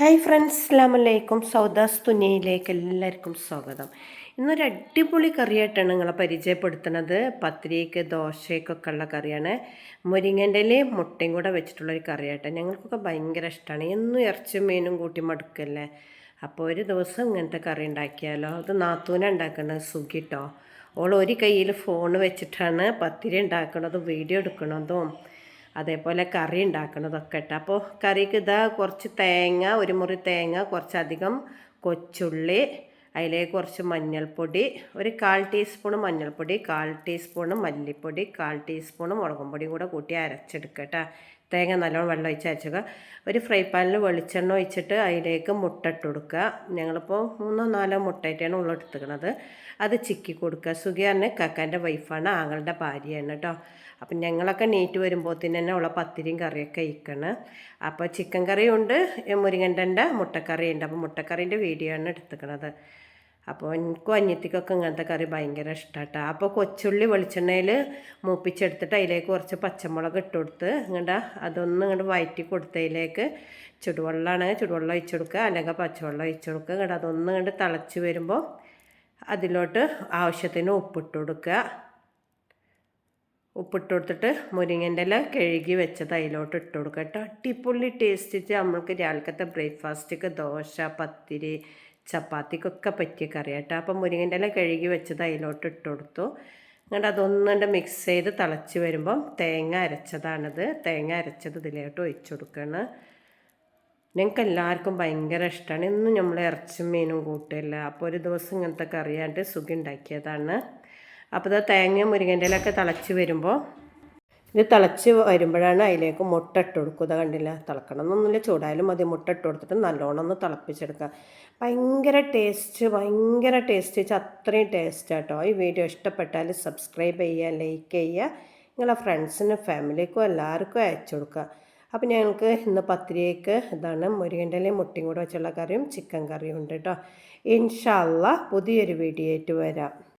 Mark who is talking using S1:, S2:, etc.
S1: Hi friends അസ്ലാമലൈക്കും സൗദാസ് തുനിയിലേക്ക് എല്ലാവർക്കും സ്വാഗതം. ഇന്നൊരു അടിപൊളി കറിയായിട്ടാണ് നിങ്ങളെ പരിചയപ്പെടുത്തുന്നത്. പത്തിരിക്ക് ദോശയ്ക്കൊക്കെ ഉള്ള കറിയാണ്. മുരിങ്ങന്റെ ഇലയും മുട്ടയും കൂടെ വെച്ചിട്ടുള്ളൊരു കറിയായിട്ട് ഞങ്ങൾക്കൊക്കെ ഭയങ്കര ഇഷ്ടമാണ് എന്നും ഇറച്ചും മീനും കൂട്ടി മടുക്കല്ലേ? അപ്പോൾ ഒരു ദിവസം ഇങ്ങനത്തെ കറി ഉണ്ടാക്കിയാലോ? അത് നാത്തൂന ഉണ്ടാക്കുന്നത് സുഖിട്ടോ ഓൾ ഒരു കയ്യിൽ ഫോൺ വെച്ചിട്ടാണ് പത്തിരി ഉണ്ടാക്കണതും വീഡിയോ എടുക്കണതും. അതേപോലെ കറി ഉണ്ടാക്കുന്നതൊക്കെ ഇട്ട്. അപ്പോൾ കറിക്ക് ഇതാ കുറച്ച് തേങ്ങ ഒരു മുറി തേങ്ങ കുറച്ചധികം കൊച്ചുള്ളി അതിലേക്ക് കുറച്ച് മഞ്ഞൾപ്പൊടി ഒരു കാൽ ടീസ്പൂൺ മഞ്ഞൾപ്പൊടി കാൽ ടീസ്പൂൺ മല്ലിപ്പൊടി കാൽ ടീസ്പൂൺ മുളകും പൊടി കൂടെ കൂട്ടി അരച്ചെടുക്കുക തേങ്ങ നല്ലോണം വെള്ളം ഒഴിച്ച് അരച്ചുക ഒരു ഫ്രൈ പാനിൽ വെളിച്ചെണ്ണ ഒഴിച്ചിട്ട് അതിലേക്ക് മുട്ട ഇട്ട് കൊടുക്കുക ഞങ്ങളിപ്പോൾ മൂന്നോ നാലോ മുട്ടയായിട്ടാണ് ഉള്ളെടുത്തുക്കണത് അത് ചിക്കി കൊടുക്കുക സുഖിയാറിന് കക്കാന്റെ വൈഫാണ് ആങ്ങളുടെ ഭാര്യയാണ് കേട്ടോ അപ്പം ഞങ്ങളൊക്കെ നീറ്റ് വരുമ്പോൾ തന്നെ ഉള്ള പത്തിരിയും കറിയൊക്കെ ഇരിക്കണം അപ്പോൾ ചിക്കൻ കറിയുണ്ട് മുരിങ്ങന്റെ മുട്ടക്കറിയുണ്ട്. അപ്പോൾ മുട്ടക്കറീന്റെ വീഡിയോ ആണ് എടുത്തുക്കണത് അപ്പോൾ എനിക്കും അന്യത്തിക്കൊക്കെ ഇങ്ങനത്തെ കറി ഭയങ്കര ഇഷ്ടമാട്ടോ അപ്പോൾ കൊച്ചുള്ളി വെളിച്ചെണ്ണയിൽ മൂപ്പിച്ചെടുത്തിട്ട് അതിലേക്ക് കുറച്ച് പച്ചമുളക് ഇട്ട് കൊടുത്ത് ഇങ്ങോട്ട് അതൊന്ന് ഇങ്ങോട്ട് വയറ്റി കൊടുത്തതിലേക്ക് ചുടുവെള്ളമാണ്. ചുടുവെള്ളം ഒഴിച്ചു കൊടുക്കുക. അല്ലെങ്കിൽ പച്ചവെള്ളം ഒഴിച്ചു കൊടുക്കുക. ഇങ്ങോട്ട് അതൊന്ന് ഇങ്ങോട്ട് തിളച്ച് വരുമ്പോൾ അതിലോട്ട് ആവശ്യത്തിന് ഉപ്പിട്ട് കൊടുക്കുക. ഉപ്പിട്ട് കൊടുത്തിട്ട് മുരിങ്ങന്റെ ഇല കഴുകി വെച്ചത് അതിലോട്ട് ഇട്ട് കൊടുക്കുക കേട്ടോ. അടിപൊളി ടേസ്റ്റ്. നമ്മൾക്ക് രാവിലത്തെ ബ്രേക്ക്ഫാസ്റ്റൊക്കെ ദോശ പത്തിരി ചപ്പാത്തിക്കൊക്കെ പറ്റിയ കറി കേട്ടോ അപ്പം മുരിങ്ങന്റെ ഇല കഴുകി വെച്ചത് അതിലോട്ട് ഇട്ട് കൊടുത്തു. എന്നിട്ട് അതൊന്നുകൊണ്ട് മിക്സ് ചെയ്ത് തിളച്ച് വരുമ്പം തേങ്ങ അരച്ചതാണിത്. തേങ്ങ അരച്ചത് ഇതിലോട്ട് ഒഴിച്ചു കൊടുക്കുകയാണ് ഞങ്ങൾക്ക് എല്ലാവർക്കും ഭയങ്കര ഇഷ്ടമാണ് ഇന്നും നമ്മൾ ഇറച്ചും മീനും കൂട്ടില്ല. അപ്പോൾ ഒരു ദിവസം ഇങ്ങനത്തെ കറിയായിട്ട് സുഖം ഉണ്ടാക്കിയതാണ്. അപ്പോൾ ഇത് തേങ്ങയും മുരിങ്ങന്റെ ഇലൊക്കെ തിളച്ച് വരുമ്പോൾ ഇത് തിളച്ച് വരുമ്പോഴാണ് അതിലേക്ക് മുട്ട ഇട്ട് കൊടുക്കുക. കണ്ടില്ല? തിളക്കണം എന്നൊന്നുമില്ല ചൂടായാലും മതി. മുട്ട ഇട്ട് കൊടുത്തിട്ട് നല്ലോണം ഒന്ന് തിളപ്പിച്ചെടുക്കുക. ഭയങ്കര ടേസ്റ്റ് ഭയങ്കര ടേസ്റ്റ് വെച്ചാൽ അത്രയും ടേസ്റ്റ് കേട്ടോ ഈ വീഡിയോ ഇഷ്ടപ്പെട്ടാൽ സബ്സ്ക്രൈബ് ചെയ്യുക ലൈക്ക് ചെയ്യുക. നിങ്ങളെ ഫ്രണ്ട്സിനും ഫാമിലിക്കും എല്ലാവർക്കും അയച്ചു കൊടുക്കുക. അപ്പോൾ ഞങ്ങൾക്ക് ഇന്ന് പത്തിരിയേക്ക് ഇതാണ്. മുരുകന്റെ മുട്ടയും കൂടെ വെച്ചുള്ള കറിയും ചിക്കൻ കറിയും ഉണ്ട് കേട്ടോ ഇൻഷാല്ല പുതിയൊരു വീഡിയോ ആയിട്ട് വരാം.